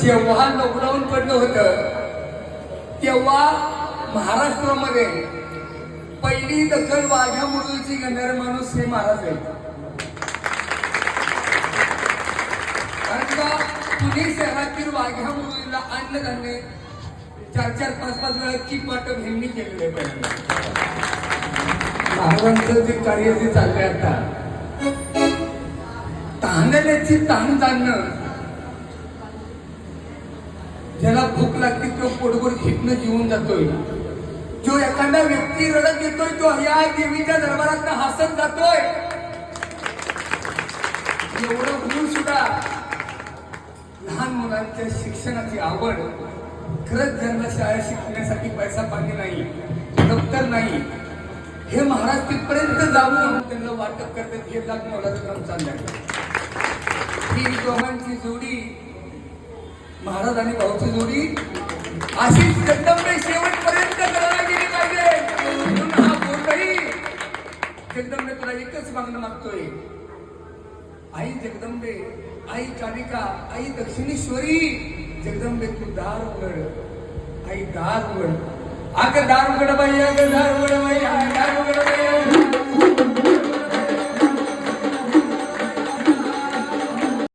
जेव्हा लॉकडाऊन पडलं होतं तेव्हा महाराष्ट्रामध्ये पहिली दखल वाघ्या मुरळीची घेणारे माणूस हे महाराज आहेत. कारण का पुणे शहरातील वाघ्या मुरळीला अन्नधान्य चार चार पाच पाच वेळा किट वाटप ह्यांनी केलेलं आहे पहिल्यांदा. महाराजांचं जे कार्य जे चाललंय आता तहानल्याची ताण जाणणं ज्याला भूक लागते तो पोटभर घेतनं जीवन जातोय. जो एखादा व्यक्ती रडत येतोय तो या देवीच्या दरबारात हसत जातोय. एवढं होऊन सुद्धा लहान मुलांच्या शिक्षणाची आवड खरंच ज्यांना शाळा शिकण्यासाठी पैसा पाणी नाही दप्तर नाही हे महाराज तिथपर्यंत जाऊन त्यांना वाटप करतात हे लाख मोलाचं काम चाललंय. ही दोघांची जोडी महाराज आणि भाऊची जोडी अशीच जगदंबे शेवटपर्यंत करायला गेली पाहिजे. म्हणून हा बोलही जगदंबे तुला एकच मागणं मागतोय. आई जगदंबे आई कालिका आई दक्षिणेश्वरी जगदंबे तू दार उघड आई दार उघड अग दार उघड बाई अग दार उघड